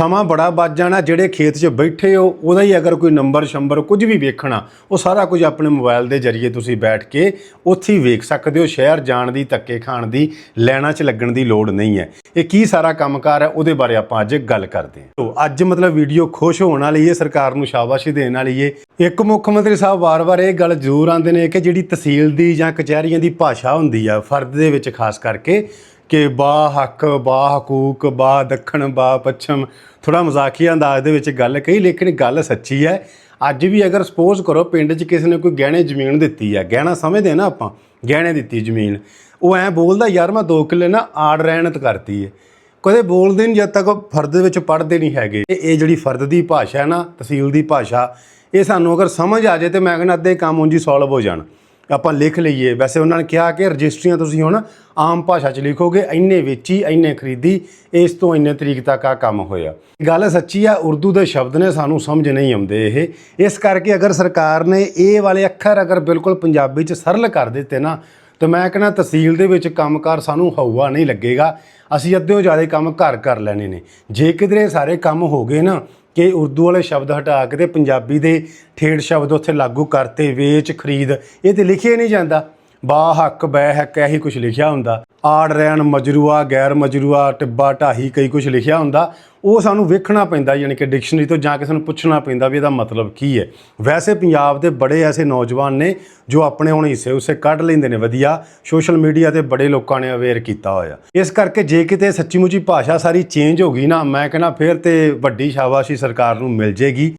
ਸਮਾਂ ਬੜਾ ਬਚ ਜਾਣਾ, ਜਿਹੜੇ ਖੇਤ 'ਚ ਬੈਠੇ ਹੋ, ਉਹਦਾ ਹੀ ਅਗਰ ਕੋਈ ਨੰਬਰ ਸ਼ੰਬਰ ਕੁਝ ਵੀ ਵੇਖਣਾ, ਉਹ ਸਾਰਾ ਕੁਝ ਆਪਣੇ ਮੋਬਾਈਲ ਦੇ ਜ਼ਰੀਏ ਤੁਸੀਂ ਬੈਠ ਕੇ ਉੱਥੇ ਹੀ ਵੇਖ ਸਕਦੇ ਹੋ। ਸ਼ਹਿਰ ਜਾਣ ਦੀ, ਧੱਕੇ ਖਾਣ ਦੀ, ਲੈਣਾ 'ਚ ਲੱਗਣ ਦੀ ਲੋੜ ਨਹੀਂ ਹੈ। ਇਹ ਕੀ ਸਾਰਾ ਕੰਮਕਾਰ ਹੈ, ਉਹਦੇ ਬਾਰੇ ਆਪਾਂ ਅੱਜ ਗੱਲ ਕਰਦੇ ਹਾਂ। ਤੋ ਅੱਜ ਮਤਲਬ ਵੀਡੀਓ ਖੁਸ਼ ਹੋਣ ਵਾਲੀ ਹੈ, ਸਰਕਾਰ ਨੂੰ ਸ਼ਾਬਾਸ਼ੀ ਦੇਣ ਵਾਲੀ ਹੈ। ਇੱਕ ਮੁੱਖ ਮੰਤਰੀ ਸਾਹਿਬ ਵਾਰ-ਵਾਰ ਇਹ ਗੱਲ ਜ਼ਰੂਰ ਆਂਦੇ ਨੇ ਕਿ ਜਿਹੜੀ ਤਹਿਸੀਲ ਦੀ ਜਾਂ ਕਚਹਿਰੀਆਂ ਦੀ ਭਾਸ਼ਾ ਹੁੰਦੀ ਆ, ਫਰਦ ਦੇ ਵਿੱਚ ਖਾਸ ਕਰਕੇ ਕਿ ਬਾ ਹੱਕ ਬਾ ਹਕੂਕ ਬਾ ਦੱਖਣ ਬਾ ਪੱਛਮ। ਥੋੜਾ ਮਜ਼ਾਕੀਆ ਅੰਦਾਜ਼ ਦੇ ਵਿੱਚ ਗੱਲ ਕਹੀ, ਲੇਕਿਨ ਗੱਲ ਸੱਚੀ ਹੈ। ਅੱਜ ਵੀ ਅਗਰ ਸਪੋਜ਼ ਕਰੋ ਪਿੰਡ 'ਚ ਕਿਸੇ ਨੇ ਕੋਈ ਗਹਿਣੇ ਜ਼ਮੀਨ ਦਿੱਤੀ ਆ ਗਹਿਣਾ ਸਮਝਦੇ ਨਾ ਆਪਾਂ, ਗਹਿਣੇ ਦਿੱਤੀ ਜ਼ਮੀਨ। ਉਹ ਐ ਬੋਲਦਾ, ਯਾਰ ਮੈਂ 2 ਕਿੱਲੇ ਨਾ ਆੜ ਰਹਿਣਤ ਕਰਤੀ ਹੈ ਕਦੇ ਬੋਲਦੇ ਨਹੀਂ ਜਦ ਤੱਕ ਉਹ ਫਰਦ ਦੇ ਵਿੱਚ ਪੜ੍ਹਦੇ ਨਹੀਂ ਹੈਗੇ। ਇਹ ਇਹ ਜਿਹੜੀ ਫਰਦ ਦੀ ਭਾਸ਼ਾ ਹੈ ਨਾ, ਤਹਿਸੀਲ ਦੀ ਭਾਸ਼ਾ, ਇਹ ਸਾਨੂੰ ਅਗਰ ਸਮਝ ਆ ਜਾਏ ਤੇ ਮੈਂ ਕਹਿੰਦਾ ਅੱਧੇ ਕੰਮ ਉਂਝ ਹੀ ਸੋਲਵ ਹੋ ਜਾਣ। ਆਪਾਂ ਲਿਖ ਲਈਏ। ਵੈਸੇ ਉਹਨਾਂ ਨੇ ਕਿਹਾ ਕਿ ਰਜਿਸਟਰੀਆਂ ਤੁਸੀਂ ਹੁਣ ਆਮ ਭਾਸ਼ਾ 'ਚ ਲਿਖੋਗੇ, ਇੰਨੇ ਵੇਚੀ, ਇੰਨੇ ਖਰੀਦੀ, ਇਸ ਤੋਂ ਇੰਨੇ ਤਰੀਕ ਤੱਕ ਆ ਕੰਮ ਹੋਇਆ। ਗੱਲ ਸੱਚੀ ਆ, ਉਰਦੂ ਦੇ ਸ਼ਬਦ ਨੇ ਸਾਨੂੰ ਸਮਝ ਨਹੀਂ ਆਉਂਦੇ ਇਹ। ਇਸ ਕਰਕੇ ਅਗਰ ਸਰਕਾਰ ਨੇ ਇਹ ਵਾਲੇ ਅੱਖਰ ਅਗਰ ਬਿਲਕੁਲ ਪੰਜਾਬੀ 'ਚ ਸਰਲ ਕਰ ਦਿੱਤੇ ਨਾ, ਤੇ ਮੈਂ ਕਹਿੰਦਾ ਤਹਿਸੀਲ ਦੇ ਵਿੱਚ ਕੰਮਕਾਰ ਸਾਨੂੰ ਹਊਆ ਨਹੀਂ ਲੱਗੇਗਾ। ਅਸੀਂ ਅੱਧੇ ਅੱਧਿਓਂ ਜ਼ਿਆਦਾ ਕੰਮ ਘਰ ਕਰ ਲੈਣੇ ਨੇ। ਜੇ ਕਿਧਰੇ ਸਾਰੇ ਕੰਮ ਹੋ ਗਏ ਨਾ ਕਿ ਉਰਦੂ ਵਾਲੇ ਸ਼ਬਦ ਹਟਾ ਕੇ ਤੇ ਪੰਜਾਬੀ ਦੇ ਠੇੜ ਸ਼ਬਦ ਉੱਥੇ ਲਾਗੂ ਕਰਤੇ, ਵੇਚ, ਖਰੀਦ, ਇਹ ਤੇ ਲਿਖਿਆ ਨਹੀਂ ਜਾਂਦਾ। ਬਾ ਹੱਕ ਬੈ ਹੱਕ ਇਹੀ ਕੁਝ ਲਿਖਿਆ ਹੁੰਦਾ। ਆੜ ਰਹਿਣ ਮਜਰੂਆ, ਗੈਰ ਮਜਰੂਆ, ਟਿੱਬਾ, ਢਾਹੀ, ਕਈ ਕੁਝ ਲਿਖਿਆ ਹੁੰਦਾ, ਉਹ ਸਾਨੂੰ ਵੇਖਣਾ ਪੈਂਦਾ, ਯਾਨੀ ਕਿ ਡਿਕਸ਼ਨਰੀ ਤੋਂ ਜਾਂ ਕਿਸੇ ਨੂੰ ਪੁੱਛਣਾ ਪੈਂਦਾ ਵੀ ਇਹਦਾ ਮਤਲਬ ਕੀ ਹੈ। ਵੈਸੇ ਪੰਜਾਬ ਦੇ ਬੜੇ ਐਸੇ ਨੌਜਵਾਨ ਨੇ ਜੋ ਆਪਣੇ ਹੁਣ ਹਿੱਸੇ ਉਸੇ ਕੱਢ ਲੈਂਦੇ ਨੇ, ਵਧੀਆ। ਸੋਸ਼ਲ ਮੀਡੀਆ ਤੇ ਬੜੇ ਲੋਕਾਂ ਨੇ ਅਵੇਅਰ ਕੀਤਾ ਹੋਇਆ। ਇਸ ਕਰਕੇ ਜੇ ਕਿਤੇ ਸੱਚੀ ਮੁੱਚੀ ਭਾਸ਼ਾ ਸਾਰੀ ਚੇਂਜ ਹੋ ਗਈ ਨਾ, ਮੈਂ ਕਹਿੰਦਾ ਫਿਰ ਤੇ ਵੱਡੀ ਸ਼ਾਬਾਸ਼ੀ ਸਰਕਾਰ ਨੂੰ ਮਿਲ ਜੇਗੀ।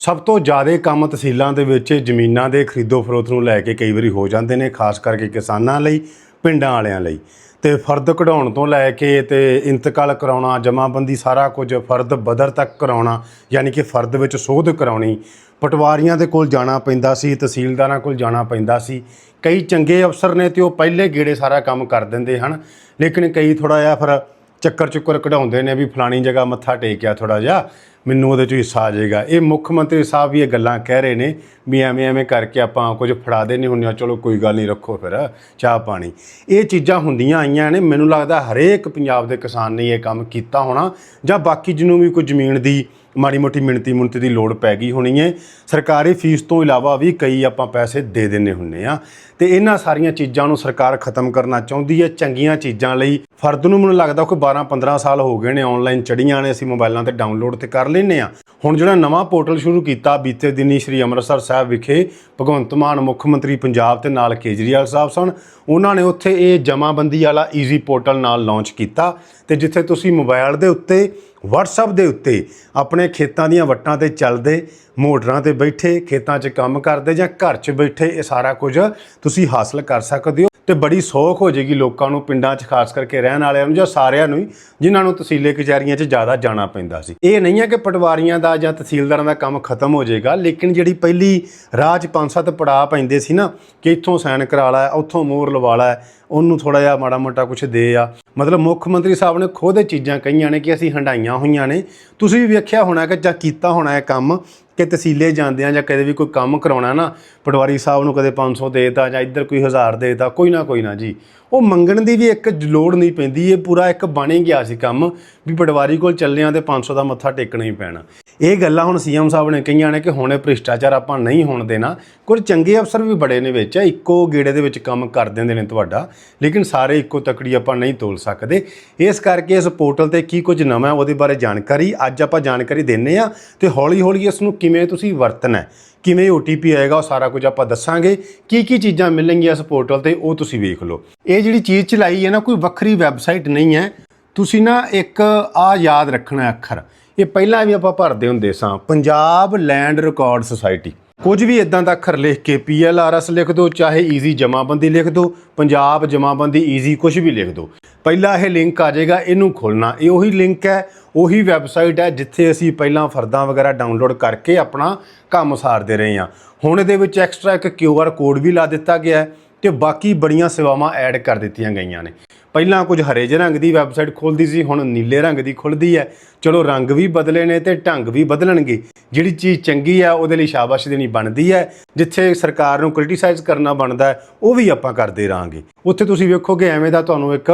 ਸਭ ਤੋਂ ਜ਼ਿਆਦਾ ਕੰਮ ਤਹਿਸੀਲਾਂ ਦੇ ਵਿੱਚ ਜ਼ਮੀਨਾਂ ਦੇ ਖਰੀਦੋ ਫਰੋਖਤ ਨੂੰ ਲੈ ਕੇ ਕਈ ਵਾਰੀ ਹੋ ਜਾਂਦੇ ਨੇ, ਖਾਸ ਕਰਕੇ ਕਿਸਾਨਾਂ ਲਈ। ਪਿੰਡਾਂ ਵਾਲਿਆਂ ਲਈ। ਤੇ ਫਰਦ ਕਢਾਉਣ ਤੋਂ ਲੈ ਕੇ ਤੇ ਇੰਤਕਾਲ ਕਰਾਉਣਾ, ਜਮਾਬੰਦੀ ਸਾਰਾ ਕੁਝ ਫਰਦ ਬਦਰ ਤੱਕ ਕਰਾਉਣਾ, ਯਾਨੀ ਕਿ ਫਰਦ ਵਿੱਚ ਸੋਧ ਕਰਾਉਣੀ, ਪਟਵਾਰੀਆਂ ਦੇ ਕੋਲ ਜਾਣਾ ਪੈਂਦਾ ਸੀ, ਤਹਿਸੀਲਦਾਰਾਂ ਕੋਲ ਜਾਣਾ ਪੈਂਦਾ ਸੀ। ਕਈ ਚੰਗੇ ਅਫਸਰ ਨੇ ਤੇ ਉਹ ਪਹਿਲੇ ਗੇੜੇ ਸਾਰਾ ਕੰਮ ਕਰ ਦਿੰਦੇ ਹਨ। ਲੇਕਿਨ ਕਈ ਥੋੜਾ ਜਿਹਾ ਫਿਰ ਚੱਕਰ ਚੁੱਕਰ ਕਢਾਉਂਦੇ ਨੇ ਵੀ ਫਲਾਣੀ ਜਗ੍ਹਾ ਮੱਥਾ ਟੇਕਿਆ ਥੋੜਾ ਜਿਹਾ। ਮੈਨੂੰ ਉਹਦੇ 'ਚ ਹਿੱਸਾ ਆ ਜਾਏਗਾ। ਇਹ ਮੁੱਖ ਮੰਤਰੀ ਸਾਹਿਬ ਵੀ ਇਹ ਗੱਲਾਂ ਕਹਿ ਰਹੇ ਨੇ ਵੀ ਐਵੇਂ ਐਵੇਂ ਕਰਕੇ ਆਪਾਂ ਕੁਝ ਫੜਾ ਦੇ ਨਹੀਂ ਹੁੰਦੀਆਂ ਚਲੋ ਕੋਈ ਗੱਲ ਨਹੀਂ ਰੱਖੋ ਫਿਰ, ਚਾਹ ਪਾਣੀ। ਇਹ ਚੀਜ਼ਾਂ ਹੁੰਦੀਆਂ ਆਈਆਂ ਨੇ, ਮੈਨੂੰ ਲੱਗਦਾ ਹਰੇਕ ਪੰਜਾਬ ਦੇ ਕਿਸਾਨ ਨੇ ਇਹ ਕੰਮ ਕੀਤਾ ਹੋਣਾ, ਜਾਂ ਬਾਕੀ ਜਿਹਨੂੰ ਵੀ ਕੋਈ ਜ਼ਮੀਨ ਦੀ ਮਾੜੀ ਮੋਟੀ ਮਿਣਤੀ ਮੁਣਤੀ ਦੀ ਲੋੜ ਪੈ ਗਈ ਹੋਣੀ ਹੈ ਸਰਕਾਰੀ ਫੀਸ ਤੋਂ ਇਲਾਵਾ ਵੀ ਕਈ ਆਪਾਂ ਪੈਸੇ ਦੇ ਦਿੰਨੇ ਹੁੰਨੇ ਆ। ਤੇ ਇਹਨਾਂ ਸਾਰੀਆਂ ਚੀਜ਼ਾਂ ਨੂੰ ਸਰਕਾਰ ਖਤਮ ਕਰਨਾ ਚਾਹੁੰਦੀ ਹੈ ਚੰਗੀਆਂ ਚੀਜ਼ਾਂ ਲਈ। ਫਰਦ ਨੂੰ ਮੈਨੂੰ ਲੱਗਦਾ ਕੋਈ 12 15 ਸਾਲ ਹੋ ਗਏ ਨੇ ਆਨਲਾਈਨ ਚੜੀਆਂ ਨੇ, ਅਸੀਂ ਮੋਬਾਈਲਾਂ ਤੇ ਡਾਊਨਲੋਡ ਤੇ ਕਰ ਲੈਨੇ ਆ ਹੁਣ ਜਿਹੜਾ ਨਵਾਂ ਪੋਰਟਲ ਸ਼ੁਰੂ ਕੀਤਾ, ਬੀਤੇ ਦਿਨੀ ਸ੍ਰੀ ਅੰਮ੍ਰਿਤਸਰ ਸਾਹਿਬ ਵਿਖੇ ਭਗਵੰਤ ਮਾਨ ਮੁੱਖ ਮੰਤਰੀ ਪੰਜਾਬ ਤੇ ਨਾਲ ਕੇਜਰੀਵਾਲ ਸਾਹਿਬ ਸਨ। ਉਹਨਾਂ ਨੇ ਉੱਥੇ ਇਹ ਜਮਾਬੰਦੀ ਵਾਲਾ ਈਜ਼ੀ ਪੋਰਟਲ ਨਾਲ ਲਾਂਚ ਕੀਤਾ ਤੇ ਜਿੱਥੇ ਤੁਸੀਂ ਮੋਬਾਈਲ ਦੇ ਉੱਤੇ WhatsApp ਦੇ ਉੱਤੇ ਆਪਣੇ ਖੇਤਾਂ ਦੀਆਂ ਵੱਟਾਂ ਤੇ ਚੱਲਦੇ ਮੋਟਰਾਂ ਤੇ ਬੈਠੇ, ਖੇਤਾਂ 'ਚ ਕੰਮ ਕਰਦੇ ਜਾਂ ਘਰ 'ਚ ਬੈਠੇ, ਇਹ ਸਾਰਾ ਕੁਝ ਤੁਸੀਂ ਹਾਸਲ ਕਰ ਸਕਦੇ ਹੋ ਤੇ ਬੜੀ ਸੌਖ ਹੋ ਜੇਗੀ ਲੋਕਾਂ ਨੂੰ, ਪਿੰਡਾਂ 'ਚ ਖਾਸ ਕਰਕੇ ਰਹਿਣ ਵਾਲਿਆਂ ਨੂੰ ਜਾਂ ਸਾਰਿਆਂ ਨੂੰ ਹੀ, ਜਿਨ੍ਹਾਂ ਨੂੰ ਤਹਿਸੀਲੇ ਕਚਹਿਰੀਆਂ 'ਚ ਜ਼ਿਆਦਾ ਜਾਣਾ ਪੈਂਦਾ ਸੀ। ਇਹ ਨਹੀਂ ਹੈ ਕਿ ਪਟਵਾਰੀਆਂ ਦਾ ਜਾਂ ਤਹਿਸੀਲਦਾਰਾਂ ਦਾ ਕੰਮ ਖਤਮ ਹੋ ਜਾਏਗਾ, ਲੇਕਿਨ ਜਿਹੜੀ ਪਹਿਲੀ ਰਾਜ ਪੰਜ ਸੱਤ ਪੜਾਅ ਪੈਂਦੇ ਸੀ ਨਾ, ਕਿ ਇੱਥੋਂ ਸਾਈਨ ਕਰਾ ਲਾ ਉੱਥੋਂ ਮੋਹਰ ਲਵਾ ਲਾ ਉਹਨੂੰ ਥੋੜਾ ਜਿਹਾ ਮਾੜਾ ਮੋਟਾ ਕੁਝ ਦੇ ਆ। ਮਤਲਬ ਮੁੱਖ ਮੰਤਰੀ ਸਾਹਿਬ ਨੇ ਖੁਦ ਇਹ ਚੀਜ਼ਾਂ ਕਹੀਆਂ ਨੇ ਕਿ ਅਸੀਂ ਹੰਡਾਈਆਂ ਹੋਈਆਂ ਨੇ। ਤੁਸੀਂ ਵੀ ਵੇਖਿਆ ਹੋਣਾ ਕਿ ਜਾਂ ਕੀਤਾ ਹੋਣਾ ਇਹ ਕੰਮ ਕਿ ਤਹਿਸੀਲੇ ਜਾਂਦੇ ਆ ਜਾਂ ਕਦੇ ਵੀ ਕੋਈ ਕੰਮ ਕਰਾਉਣਾ ਨਾ, ਪਟਵਾਰੀ ਸਾਹਿਬ ਨੂੰ ਕਦੇ 500 ਦੇਤਾ ਜਾਂ ਇੱਧਰ ਕੋਈ 1000 ਦੇਤਾ, ਕੋਈ ਨਾ ਕੋਈ ਨਾ ਜੀ। ਉਹ ਮੰਗਣ ਦੀ ਵੀ ਇੱਕ ਲੋੜ ਨਹੀਂ ਪੈਂਦੀ, ਇਹ ਪੂਰਾ ਇੱਕ ਬਣ ਹੀ ਗਿਆ ਸੀ ਕੰਮ, ਵੀ ਪਟਵਾਰੀ ਕੋਲ ਚੱਲਿਆਂ ਤੇ 500 ਦਾ ਮੱਥਾ ਟੇਕਣਾ ਹੀ ਪੈਣਾ। ਇਹ ਗੱਲਾਂ ਹੁਣ ਸੀਐਮ ਸਾਹਿਬ ਨੇ ਕਹੀਆਂ ਨੇ ਕਿ ਹੁਣ ਇਹ ਭ੍ਰਿਸ਼ਟਾਚਾਰ ਆਪਾਂ ਨਹੀਂ ਹੋਣ ਦੇਣਾ। ਕੁਝ ਚੰਗੇ ਅਫਸਰ ਵੀ ਬੜੇ ਨੇ ਵਿੱਚ, ਇੱਕੋ ਗੇੜੇ ਦੇ ਵਿੱਚ ਕੰਮ ਕਰ ਦਿੰਦੇ ਨੇ ਤੁਹਾਡਾ, ਲੇਕਿਨ ਸਾਰੇ ਇੱਕੋ ਤਕੜੀ ਆਪਾਂ ਨਹੀਂ ਤੋਲ ਸਕਦੇ। ਇਸ ਕਰਕੇ ਇਸ ਪੋਰਟਲ ਤੇ ਕੀ ਕੁਝ ਨਵਾਂ, ਉਹਦੇ ਬਾਰੇ ਜਾਣਕਾਰੀ, ਅੱਜ ਆਪਾਂ ਜਾਣਕਾਰੀ ਦਿੰਨੇ ਆ, ਤੇ ਹੌਲੀ ਹੌਲੀ ਇਸ ਨੂੰ ਕਿਵੇਂ ਤੁਸੀਂ ਵਰਤਣਾ ਹੈ, ਕਿਵੇਂ OTP ਆਏਗਾ ਉਹ ਸਾਰਾ ਕੁਝ ਆਪਾਂ ਦੱਸਾਂਗੇ। ਕੀ ਕੀ ਚੀਜ਼ਾਂ ਮਿਲਣਗੀਆਂ ਇਸ ਪੋਰਟਲ ਤੇ ਉਹ ਤੁਸੀਂ ਵੇਖ ਲਓ। ਇਹ ਜਿਹੜੀ ਚੀਜ਼ ਚਲਾਈ ਹੈ ਨਾ ਕੋਈ ਵੱਖਰੀ ਵੈਬਸਾਈਟ ਨਹੀਂ ਹੈ। ਤੁਸੀਂ ਨਾ ਇੱਕ ਆ ਯਾਦ ਰੱਖਣਾ ਅੱਖਰ। ਇਹ ਪਹਿਲਾਂ ਵੀ ਆਪਾਂ ਭਰਦੇ ਹੁੰਦੇ ਸਾਂ ਪੰਜਾਬ ਲੈਂਡ ਰਿਕਾਰਡ ਸੁਸਾਇਟੀ ਕੁਝ ਵੀ ਇਦਾਂ ਦਾ ਅੱਖਰ ਲਿਖ ਕੇ PLRS ਲਿਖ ਦਿਓ ਚਾਹੇ ਈਜ਼ੀ ਜਮਾਬੰਦੀ ਲਿਖ ਦਿਓ ਪੰਜਾਬ ਜਮਾਬੰਦੀ ਈਜ਼ੀ ਕੁਝ ਵੀ ਲਿਖ ਦਿਓ ਪਹਿਲਾ ਇਹ ਲਿੰਕ ਆ ਜਾਏਗਾ, ਇਹਨੂੰ ਖੋਲਣਾ ਇਹ ਉਹੀ ਲਿੰਕ ਹੈ, ਉਹੀ ਵੈਬਸਾਈਟ ਹੈ, ਜਿੱਥੇ ਅਸੀਂ ਪਹਿਲਾਂ ਫਰਦਾਂ ਵਗੈਰਾ ਡਾਊਨਲੋਡ ਕਰਕੇ ਆਪਣਾ ਕੰਮ ਸਾਰਦੇ ਰਹੇ ਹਾਂ। ਹੁਣ ਇਹਦੇ ਵਿੱਚ ਐਕਸਟਰਾ ਇੱਕ QR ਕੋਡ ਵੀ ਲਾ ਦਿੱਤਾ ਗਿਆ ਹੈ। ਤੇ ਬਾਕੀ ਬੜੀਆਂ ਸੇਵਾਵਾਂ ਐਡ ਕਰ ਦਿੱਤੀਆਂ ਗਈਆਂ ਨੇ। ਪਹਿਲਾਂ ਕੁਝ ਹਰੇ ਜਿਹੇ ਰੰਗ ਦੀ ਵੈਬਸਾਈਟ ਖੁੱਲਦੀ ਸੀ, ਹੁਣ ਨੀਲੇ ਰੰਗ ਦੀ ਖੁੱਲਦੀ ਹੈ। ਚਲੋ ਰੰਗ ਵੀ ਬਦਲੇ ਨੇ ਤੇ ਢੰਗ ਵੀ ਬਦਲਣਗੇ। ਜਿਹੜੀ ਚੀਜ਼ ਚੰਗੀ ਆ ਉਹਦੇ ਲਈ ਸ਼ਾਬਾਸ਼ ਦੇਣੀ ਬਣਦੀ ਹੈ। ਜਿੱਥੇ ਸਰਕਾਰ ਨੂੰ ਕ੍ਰਿਟੀਸਾਈਜ਼ ਕਰਨਾ ਬਣਦਾ ਉਹ ਵੀ ਆਪਾਂ ਕਰਦੇ ਰਹਾਂਗੇ। ਉੱਥੇ ਤੁਸੀਂ ਵੇਖੋਗੇ ਐਵੇਂ ਦਾ ਤੁਹਾਨੂੰ ਇੱਕ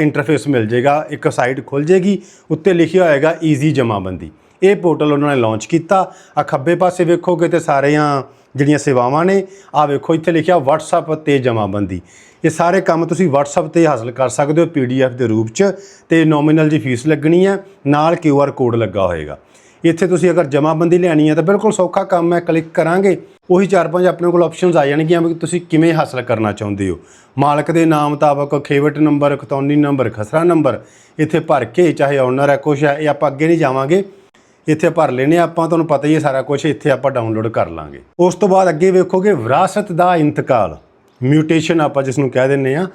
ਇੰਟਰਫੇਸ ਮਿਲ ਜਾਏਗਾ, ਇੱਕ ਸਾਈਟ ਖੁੱਲ ਜਾਏਗੀ, ਉੱਤੇ ਲਿਖਿਆ ਹੋਏਗਾ ਈਜ਼ੀ ਜਮਾਬੰਦੀ। ਇਹ ਪੋਰਟਲ ਉਹਨਾਂ ਨੇ ਲਾਂਚ ਕੀਤਾ। ਆ ਖੱਬੇ ਪਾਸੇ ਵੇਖੋਗੇ ਤੇ ਸਾਰਿਆਂ ਜਿਹੜੀਆਂ ਸੇਵਾਵਾਂ ਨੇ ਆ ਵੇਖੋ, ਇੱਥੇ ਲਿਖਿਆ WhatsApp ਤੇ ਜਮਾਬੰਦੀ। ਇਹ ਸਾਰੇ ਕੰਮ ਤੁਸੀਂ WhatsApp ਤੇ ਹਾਸਲ ਕਰ ਸਕਦੇ ਹੋ PDF ਦੇ ਰੂਪ 'ਚ ਤੇ ਨੋਮੀਨਲ ਜੀ ਫੀਸ ਲੱਗਣੀ ਹੈ, ਨਾਲ QR ਕੋਡ ਲੱਗਾ ਹੋਏਗਾ। ਇੱਥੇ ਤੁਸੀਂ ਅਗਰ ਜਮਾਬੰਦੀ ਲੈਣੀ ਹੈ ਤਾਂ ਬਿਲਕੁਲ ਸੌਖਾ ਕੰਮ ਹੈ ਕਲਿੱਕ ਕਰਾਂਗੇ, ਉਹੀ ਚਾਰ ਪੰਜ ਆਪਣੇ ਕੋਲ ਆਪਸ਼ਨਸ ਆ ਜਾਣਗੀਆਂ ਵੀ ਤੁਸੀਂ ਕਿਵੇਂ ਹਾਸਲ ਕਰਨਾ ਚਾਹੁੰਦੇ ਹੋ। ਮਾਲਕ ਦੇ ਨਾਮ ਮੁਤਾਬਕ ਖੇਵਟ ਨੰਬਰ ਖਤੌਨੀ ਨੰਬਰ ਖਸਰਾ ਨੰਬਰ ਇੱਥੇ ਭਰ ਕੇ ਚਾਹੇ ਓਨਰ ਹੈ, ਕੁਛ ਹੈ, ਇਹ ਆਪਾਂ ਅੱਗੇ ਨਹੀਂ ਜਾਵਾਂਗੇ। ਇੱਥੇ ਭਰ ਲੈਨੇ ਆਪਾਂ ਤੁਹਾਨੂੰ ਪਤਾ ਹੀ ਹੈ ਸਾਰਾ ਕੁਝ ਇੱਥੇ ਆਪਾਂ ਡਾਊਨਲੋਡ ਕਰ ਲਾਂਗੇ। ਉਸ ਤੋਂ ਬਾਅਦ ਅੱਗੇ ਵੇਖੋਗੇ ਵਿਰਾਸਤ ਦਾ ਇੰਤਕਾਲ ਮਿਊਟੇਸ਼ਨ ਆਪਾਂ ਜਿਸ ਨੂੰ ਕਹਿ ਦਿੰਨੇ ਆ।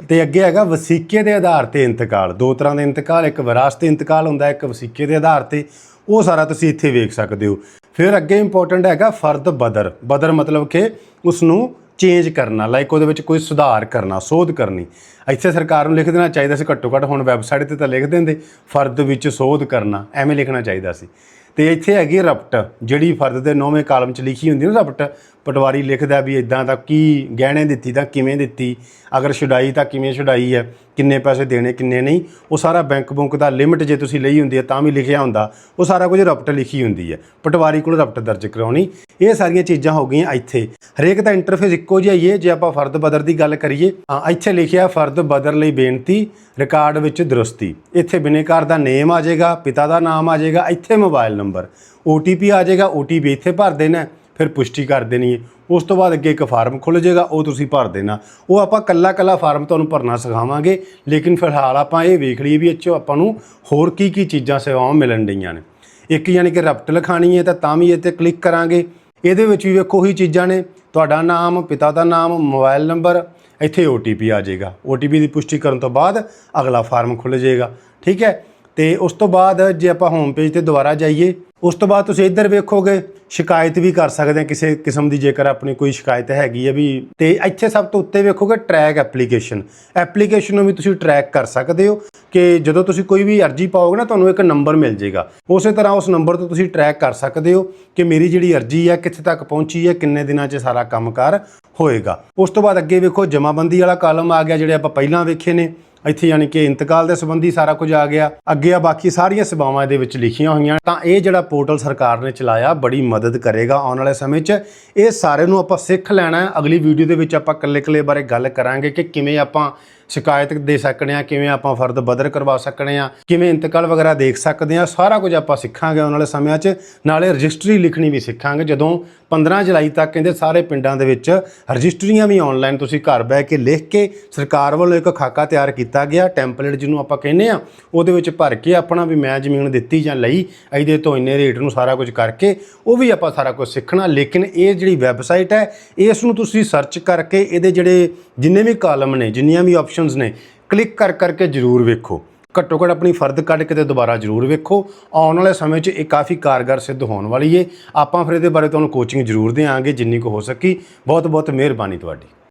ਤੇ ਅੱਗੇ ਹੈਗਾ ਵਸੀਕੇ ਦੇ ਆਧਾਰ ਤੇ ਇੰਤਕਾਲ, ਦੋ ਤਰ੍ਹਾਂ ਦੇ ਇੰਤਕਾਲ, ਇੱਕ ਵਿਰਾਸਤ ਇੰਤਕਾਲ ਹੁੰਦਾ, ਇੱਕ ਵਸੀਕੇ ਦੇ ਆਧਾਰ ਤੇ। ਉਹ ਸਾਰਾ ਤੁਸੀਂ ਇੱਥੇ ਵੇਖ ਸਕਦੇ ਹੋ। ਫਿਰ ਅੱਗੇ ਇੰਪੋਰਟੈਂਟ ਹੈਗਾ ਫਰਦ ਬਦਰ ਬਦਰ ਮਤਲਬ ਕਿ ਉਸ ਨੂੰ ਚੇਂਜ ਕਰਨਾ ਲਾਈਕ ਉਹਦੇ ਵਿੱਚ ਕੋਈ ਸੁਧਾਰ ਕਰਨਾ, ਸੋਧ ਕਰਨੀ। ਇੱਥੇ ਸਰਕਾਰ ਨੂੰ ਲਿਖ ਦੇਣਾ ਚਾਹੀਦਾ ਸੀ ਘੱਟੋ ਘੱਟ, ਹੁਣ ਵੈਬਸਾਈਟ ਤੇ ਤਾਂ ਲਿਖ ਦਿੰਦੇ ਫਰਦ ਵਿੱਚ ਸੋਧ ਕਰਨਾ, ਐਵੇਂ ਲਿਖਣਾ ਚਾਹੀਦਾ ਸੀ। ਤੇ ਇੱਥੇ ਹੈਗੀ ਰਪਟ, ਜਿਹੜੀ ਫਰਦ ਦੇ ਨੌਵੇਂ ਕਾਲਮ 'ਚ ਲਿਖੀ ਹੁੰਦੀ ਨਾ ਰਪਟ, ਪਟਵਾਰੀ ਲਿਖਦਾ ਵੀ ਇਦਾਂ ਦਾ ਕੀ ਗਹਿਣੇ ਦਿੱਤੀ, ਤਾਂ ਕਿਵੇਂ ਦਿੱਤੀ, ਅਗਰ ਛੁਡਾਈ ਤਾਂ ਕਿਵੇਂ ਛੁਡਾਈ ਹੈ, ਕਿੰਨੇ ਪੈਸੇ ਦੇਣੇ, ਕਿੰਨੇ ਨਹੀਂ, ਉਹ ਸਾਰਾ ਬੈਂਕ ਬੁੰਕ ਦਾ ਲਿਮਟ ਜੇ ਤੁਸੀਂ ਲਈ ਹੁੰਦੀ ਹੈ ਤਾਂ ਵੀ ਲਿਖਿਆ ਹੁੰਦਾ, ਉਹ ਸਾਰਾ ਕੁਝ ਰਪਟ ਲਿਖੀ ਹੁੰਦੀ ਹੈ, ਪਟਵਾਰੀ ਕੋਲ ਰਪਟ ਦਰਜ ਕਰਾਉਣੀ, ਇਹ ਸਾਰੀਆਂ ਚੀਜ਼ਾਂ ਹੋ ਗਈਆਂ ਇੱਥੇ, ਹਰੇਕ ਦਾ ਇੰਟਰਫੇਸ ਇੱਕੋ ਜਿਹਾ ਹੀ ਹੈ, ਜੇ ਆਪਾਂ ਫਰਦ ਬਦਰ ਦੀ ਗੱਲ ਕਰੀਏ ਹਾਂ ਇੱਥੇ ਲਿਖਿਆ ਫਰਦ ਬਦਰ ਲਈ ਬੇਨਤੀ ਰਿਕਾਰਡ ਵਿੱਚ ਦਰੁਸਤੀ, ਇੱਥੇ ਬਿਨੇਕਾਰ ਦਾ ਨੇਮ ਆ ਜਾਏਗਾ, ਪਿਤਾ ਦਾ ਨਾਮ ਆ ਜਾਏਗਾ, ਇੱਥੇ ਮੋਬਾਈਲ ਨੰਬਰ। OTP ਆ ਜਾਏਗਾ OTP ਇੱਥੇ ਭਰ ਦੇਣਾ ਫਿਰ ਪੁਸ਼ਟੀ ਕਰ ਦੇਣੀ ਹੈ। ਉਸ ਤੋਂ ਬਾਅਦ ਅੱਗੇ ਇੱਕ ਫਾਰਮ ਖੁੱਲ ਜਾਏਗਾ, ਉਹ ਤੁਸੀਂ ਭਰ ਦੇਣਾ। ਉਹ ਆਪਾਂ ਕੱਲਾ ਕੱਲਾ ਫਾਰਮ ਤੁਹਾਨੂੰ ਭਰਨਾ ਸਿਖਾਵਾਂਗੇ, ਲੇਕਿਨ ਫਿਲਹਾਲ ਆਪਾਂ ਇਹ ਵੇਖ ਲਈਏ ਵੀ ਇਹ ਆਪਾਂ ਨੂੰ ਹੋਰ ਕੀ ਕੀ ਚੀਜ਼ਾਂ ਸੇਵਾਵਾਂ ਮਿਲਣ ਡਈਆਂ ਨੇ। ਇੱਕ ਯਾਨੀ ਕਿ ਰਪਟ ਲਿਖਾਣੀ ਹੈ, ਤਾਂ ਤਾਂ ਵੀ ਇਹ ਤੇ ਕਲਿੱਕ ਕਰਾਂਗੇ। ਇਹਦੇ ਵਿੱਚ ਵੀ ਵੇਖੋ ਹੀ ਚੀਜ਼ਾਂ ਨੇ। ਤੁਹਾਡਾ ਨਾਮ, ਪਿਤਾ ਦਾ ਨਾਮ, ਮੋਬਾਈਲ ਨੰਬਰ, ਇੱਥੇ OTP ਆ ਜਾਏਗਾ। OTP ਦੀ ਪੁਸ਼ਟੀ ਕਰਨ ਤੋਂ ਬਾਅਦ ਅਗਲਾ ਫਾਰਮ ਖੁੱਲ ਜਾਏਗਾ। ਠੀਕ ਹੈ? ਤੇ ਉਸ ਤੋਂ ਬਾਅਦ ਜੇ ਆਪਾਂ ਹੋਮ ਪੇਜ ਤੇ ਦੁਬਾਰਾ ਜਾਈਏ, ਉਸ ਤੋਂ ਬਾਅਦ ਤੁਸੀਂ ਇੱਧਰ ਵੇਖੋਗੇ, ਸ਼ਿਕਾਇਤ ਵੀ ਕਰ ਸਕਦੇ ਆ ਕਿਸੇ ਕਿਸਮ ਦੀ, ਜੇਕਰ ਆਪਣੀ ਕੋਈ ਸ਼ਿਕਾਇਤ ਹੈਗੀ ਹੈ ਵੀ, ਤੇ ਇੱਥੇ ਸਭ ਤੋਂ ਉੱਤੇ ਵੇਖੋਗੇ ਟਰੈਕ ਐਪਲੀਕੇਸ਼ਨ ਐਪਲੀਕੇਸ਼ਨ ਨੂੰ ਵੀ ਤੁਸੀਂ ਟਰੈਕ ਕਰ ਸਕਦੇ ਹੋ ਕਿ ਜਦੋਂ ਤੁਸੀਂ ਕੋਈ ਵੀ ਅਰਜੀ ਪਾਓਗੇ ਨਾ, ਤੁਹਾਨੂੰ ਇੱਕ ਨੰਬਰ ਮਿਲ ਜਾਏਗਾ। ਉਸੇ ਤਰ੍ਹਾਂ ਉਸ ਨੰਬਰ ਤੋਂ ਤੁਸੀਂ ਟਰੈਕ ਕਰ ਸਕਦੇ ਹੋ ਕਿ ਮੇਰੀ ਜਿਹੜੀ ਅਰਜੀ ਹੈ ਕਿੱਥੇ ਤੱਕ ਪਹੁੰਚੀ ਹੈ ਕਿੰਨੇ ਦਿਨਾਂ 'ਚ ਸਾਰਾ ਕੰਮਕਾਰ ਹੋਏਗਾ। ਉਸ ਤੋਂ ਬਾਅਦ ਅੱਗੇ ਵੇਖੋ, ਜਮਾਬੰਦੀ ਵਾਲਾ ਕਾਲਮ ਆ ਗਿਆ, ਜਿਹੜੇ ਆਪਾਂ ਪਹਿਲਾਂ ਵੇਖੇ ਨੇ। ਇੱਥੇ ਯਾਨੀ ਕਿ ਇੰਤਕਾਲ ਦੇ ਸੰਬੰਧੀ ਸਾਰਾ ਕੁਝ ਆ ਗਿਆ। ਅੱਗੇ ਆ ਬਾਕੀ ਸਾਰੀਆਂ ਸੇਵਾਵਾਂ ਇਹਦੇ ਵਿੱਚ ਲਿਖੀਆਂ ਹੋਈਆਂ। ਤਾਂ ਇਹ ਜਿਹੜਾ ਪੋਰਟਲ ਸਰਕਾਰ ਨੇ ਚਲਾਇਆ ਬੜੀ ਮਦਦ ਕਰੇਗਾ ਆਉਣ ਵਾਲੇ ਸਮੇਂ 'ਚ। ਇਹ ਸਾਰੇ ਨੂੰ ਆਪਾਂ ਸਿੱਖ ਲੈਣਾ ਅਗਲੀ ਵੀਡੀਓ ਦੇ ਵਿੱਚ ਆਪਾਂ ਕੱਲੇ-ਕੱਲੇ ਬਾਰੇ ਗੱਲ ਕਰਾਂਗੇ ਕਿ ਕਿਵੇਂ ਆਪਾਂ ਸ਼ਿਕਾਇਤ ਦੇ ਸਕਣੇ ਆ, ਕਿਵੇਂ ਆਪਾਂ ਫਰਦ ਬਦਰ ਕਰਵਾ ਸਕਣੇ ਆ, ਕਿਵੇਂ ਇੰਤਕਾਲ ਵਗੈਰਾ ਦੇਖ ਸਕਦੇ ਆ, ਸਾਰਾ ਕੁਝ ਆਪਾਂ ਸਿੱਖਾਂਗੇ ਆਉਣ ਵਾਲੇ ਸਮਿਆਂ 'ਚ। ਨਾਲੇ ਰਜਿਸਟਰੀ ਲਿਖਣੀ ਵੀ ਸਿੱਖਾਂਗੇ, ਜਦੋਂ 15 ਜੁਲਾਈ ਤੱਕ ਕਹਿੰਦੇ ਸਾਰੇ ਪਿੰਡਾਂ ਦੇ ਵਿੱਚ ਰਜਿਸਟਰੀਆਂ ਵੀ ਆਨਲਾਈਨ ਤੁਸੀਂ ਘਰ ਬਹਿ ਕੇ ਲਿਖ ਕੇ ਸਰਕਾਰ ਵੱਲੋਂ ਇੱਕ ਖਾਕਾ ਤਿਆਰ ਕੀਤਾ ਗਿਆ ਟੈਂਪਲੇਟ ਜਿਹਨੂੰ ਆਪਾਂ ਕਹਿੰਦੇ ਆ, ਉਹਦੇ ਵਿੱਚ ਭਰ ਕੇ ਆਪਣਾ ਵੀ ਮੈਂ ਜ਼ਮੀਨ ਦਿੱਤੀ ਜਾਂ ਲਈ, ਇਹਦੇ ਤੋਂ ਇੰਨੇ ਰੇਟ ਨੂੰ ਸਾਰਾ ਕੁਝ ਕਰਕੇ, ਉਹ ਵੀ ਆਪਾਂ ਸਾਰਾ ਕੁਝ ਸਿੱਖਣਾ। ਲੇਕਿਨ ਇਹ ਜਿਹੜੀ ਵੈਬਸਾਈਟ ਹੈ, ਇਸ ਨੂੰ ਤੁਸੀਂ ਸਰਚ ਕਰਕੇ ਇਹਦੇ ਜਿਹੜੇ ਜਿੰਨੇ ਵੀ ਕਾਲਮ ਨੇ, ਜਿੰਨੀਆਂ ਵੀ ਆਪਸ਼ਨ ਆਪਸ਼ਨਸ ਨੇ। ਕਲਿੱਕ ਕਰ ਕਰਕੇ ਜ਼ਰੂਰ ਵੇਖੋ। ਘੱਟੋ ਘੱਟ ਆਪਣੀ ਫਰਦ ਕੱਢ ਕੇ ਤੇ ਦੁਬਾਰਾ ਜ਼ਰੂਰ ਵੇਖੋ। ਆਉਣ ਵਾਲੇ ਸਮੇਂ 'ਚ ਇਹ ਕਾਫੀ ਕਾਰਗਰ ਸਿੱਧ ਹੋਣ ਵਾਲੀ ਏ। ਆਪਾਂ ਫਿਰ ਇਹਦੇ ਬਾਰੇ ਤੁਹਾਨੂੰ ਕੋਚਿੰਗ ਜ਼ਰੂਰ ਦੇਵਾਂਗੇ ਜਿੰਨੀ ਕੁ ਹੋ ਸਕੀ। ਬਹੁਤ ਬਹੁਤ ਮਿਹਰਬਾਨੀ ਤੁਹਾਡੀ।